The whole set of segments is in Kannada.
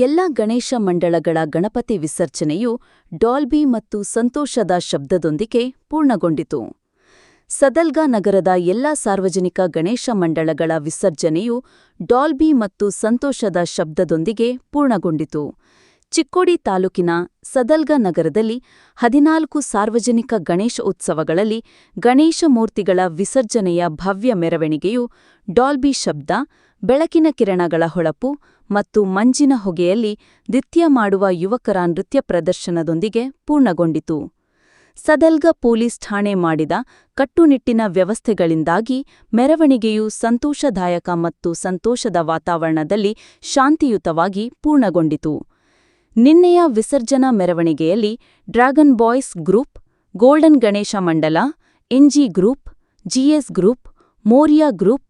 ಎಲ್ಲ ಗಣೇಶ ಮಂಡಳಗಳ ಗಣಪತಿ ವಿಸರ್ಜನೆಯು ಡಾಲ್ಬಿ ಮತ್ತು ಸಂತೋಷದ ಶಬ್ದದೊಂದಿಗೆ ಪೂರ್ಣಗೊಂಡಿತು. ಸದಲ್ಗಾ ನಗರದ ಎಲ್ಲ ಸಾರ್ವಜನಿಕ ಗಣೇಶ ಮಂಡಳಗಳ ವಿಸರ್ಜನೆಯು ಡಾಲ್ಬಿ ಮತ್ತು ಸಂತೋಷದ ಶಬ್ದದೊಂದಿಗೆ ಪೂರ್ಣಗೊಂಡಿತು. ಚಿಕ್ಕೋಡಿ ತಾಲೂಕಿನ ಸದಲ್ಗಾ ನಗರದಲ್ಲಿ ಹದಿನಾಲ್ಕು ಸಾರ್ವಜನಿಕ ಗಣೇಶ ಉತ್ಸವಗಳಲ್ಲಿ ಗಣೇಶ ಮೂರ್ತಿಗಳ ವಿಸರ್ಜನೆಯ ಭವ್ಯ ಮೆರವಣಿಗೆಯು ಡಾಲ್ಬಿ ಶಬ್ದ ಬೆಳಕಿನ ಕಿರಣಗಳ ಹೊಳಪು ಮತ್ತು ಮಂಜಿನ ಹೊಗೆಯಲ್ಲಿ ನೃತ್ಯ ಮಾಡುವ ಯುವಕರ ನೃತ್ಯ ಪ್ರದರ್ಶನದೊಂದಿಗೆ ಪೂರ್ಣಗೊಂಡಿತು. ಸದಲ್ಗ ಪೊಲೀಸ್ ಠಾಣೆ ಮಾಡಿದ ಕಟ್ಟುನಿಟ್ಟಿನ ವ್ಯವಸ್ಥೆಗಳಿಂದಾಗಿ ಮೆರವಣಿಗೆಯು ಸಂತೋಷದಾಯಕ ಮತ್ತು ಸಂತೋಷದ ವಾತಾವರಣದಲ್ಲಿ ಶಾಂತಿಯುತವಾಗಿ ಪೂರ್ಣಗೊಂಡಿತು. ನಿನ್ನೆಯ ವಿಸರ್ಜನಾ ಮೆರವಣಿಗೆಯಲ್ಲಿ dragon boys group, golden Ganesh Mandal NG group GS group, Morya group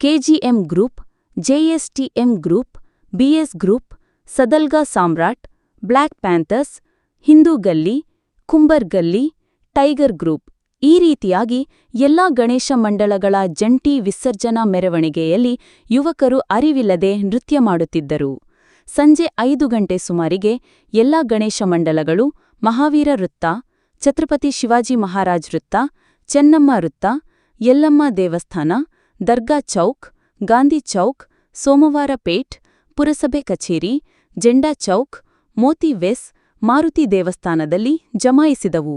KGM group JSTM group BS group, Sadalga Samrat black panthers, Hindu Galli, Kumbhar Galli, tiger group. ಈ ರೀತಿಯಾಗಿ ಎಲ್ಲಾ ಗಣೇಶ ಮಂಡಳಗಳ ಜಂಟಿ ವಿಸರ್ಜನಾ ಮೆರವಣಿಗೆಯಲ್ಲಿ ಯುವಕರು ಅರಿವಿಲ್ಲದೆ ನೃತ್ಯ ಮಾಡುತ್ತಿದ್ದರು. ಸಂಜೆ ಐದು ಗಂಟೆ ಸುಮಾರಿಗೆ ಎಲ್ಲಾ ಗಣೇಶ ಮಂಡಲಗಳು, ಮಹಾವೀರ ವೃತ್ತ, ಛತ್ರಪತಿ ಶಿವಾಜಿ ಮಹಾರಾಜ್ ವೃತ್ತ, ಚೆನ್ನಮ್ಮ ವೃತ್ತ, ಯಲ್ಲಮ್ಮ ದೇವಸ್ಥಾನ, ದರ್ಗಾ ಚೌಕ್ ಗಾಂಧಿ ಚೌಕ್, ಸೋಮವಾರ ಪೇಟ್, ಪುರಸಭೆ ಕಚೇರಿ, ಜೆಂಡಾ ಚೌಕ್, ಮೋತಿ ವೆಸ್, ಮಾರುತಿ ದೇವಸ್ಥಾನದಲ್ಲಿ ಜಮಾಯಿಸಿದವು.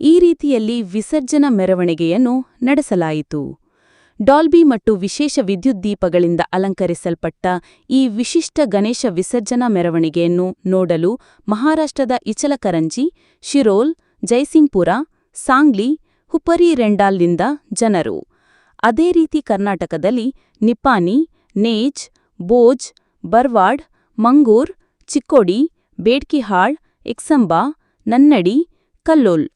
ಈ ರೀತಿಯಲ್ಲಿ ವಿಸರ್ಜನಾ ಮೆರವಣಿಗೆಯನ್ನು ನಡೆಸಲಾಯಿತು. ಡಾಲ್ಬಿ ಮತ್ತು ವಿಶೇಷ ವಿದ್ಯುತ್ ದೀಪಗಳಿಂದ ಅಲಂಕರಿಸಲ್ಪಟ್ಟ ಈ ವಿಶಿಷ್ಟ ಗಣೇಶ ವಿಸರ್ಜನಾ ಮೆರವಣಿಗೆಯನ್ನು ನೋಡಲು ಮಹಾರಾಷ್ಟ್ರದ ಇಚಲಕರಂಜಿ, ಶಿರೋಲ್, ಜೈಸಿಂಗ್ಪುರ, ಸಾಂಗ್ಲಿ ಹುಪರಿ ರೆಂಡಾಲ್ನಿಂದ ಜನರು. ಅದೇ ರೀತಿ ಕರ್ನಾಟಕದಲ್ಲಿ ನಿಪ್ಪಾನಿ, ನೇಜ್ ಬೋಜ್ ಬರ್ವಾಡ್, ಮಂಗೂರ್, ಚಿಕ್ಕೋಡಿ, ಬೇಡ್ಕಿಹಾಳ್, ಎಕ್ಸಂಬಾ, ನನ್ನಡಿ, ಕಲ್ಲೋಲ್.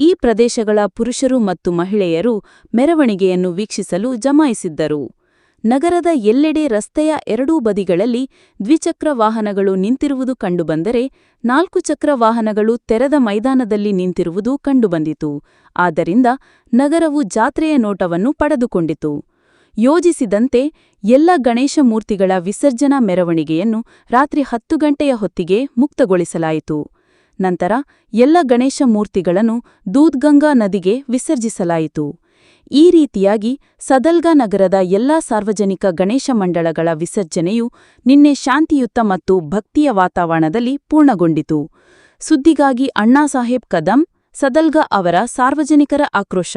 ಈ ಪ್ರದೇಶಗಳ ಪುರುಷರು ಮತ್ತು ಮಹಿಳೆಯರು ಮೆರವಣಿಗೆಯನ್ನು ವೀಕ್ಷಿಸಲು ಜಮಾಯಿಸಿದ್ದರು. ನಗರದ ಎಲ್ಲೆಡೆ ರಸ್ತೆಯ ಎರಡೂ ಬದಿಗಳಲ್ಲಿ ದ್ವಿಚಕ್ರ ವಾಹನಗಳು ನಿಂತಿರುವುದು ಕಂಡುಬಂದರೆ ನಾಲ್ಕು ಚಕ್ರ ವಾಹನಗಳು ತೆರೆದ ಮೈದಾನದಲ್ಲಿ ನಿಂತಿರುವುದು ಕಂಡುಬಂದಿತು. ಆದ್ದರಿಂದ ನಗರವು ಜಾತ್ರೆಯ ನೋಟವನ್ನು ಪಡೆದುಕೊಂಡಿತು. ಯೋಜಿಸಿದಂತೆ ಎಲ್ಲ ಗಣೇಶ ಮೂರ್ತಿಗಳ ವಿಸರ್ಜನಾ ಮೆರವಣಿಗೆಯನ್ನು ರಾತ್ರಿ ಹತ್ತು ಗಂಟೆಯ ಹೊತ್ತಿಗೆ ಮುಕ್ತಗೊಳಿಸಲಾಯಿತು. ನಂತರ ಎಲ್ಲ ಗಣೇಶ ಮೂರ್ತಿಗಳನ್ನು ದೂದ್ಗಂಗಾ ನದಿಗೆ ವಿಸರ್ಜಿಸಲಾಯಿತು. ಈ ರೀತಿಯಾಗಿ ಸದಲ್ಗಾ ನಗರದ ಎಲ್ಲಾ ಸಾರ್ವಜನಿಕ ಗಣೇಶ ಮಂಡಳಗಳ ವಿಸರ್ಜನೆಯು ನಿನ್ನೆ ಶಾಂತಿಯುತ ಮತ್ತು ಭಕ್ತಿಯ ವಾತಾವರಣದಲ್ಲಿ ಪೂರ್ಣಗೊಂಡಿತು. ಸುದ್ದಿಗಾಗಿ ಅಣ್ಣಾಸಾಹೇಬ್ ಕದಂ, ಸದಲ್ಗಾ ಅವರ ಸಾರ್ವಜನಿಕರ ಆಕ್ರೋಶ.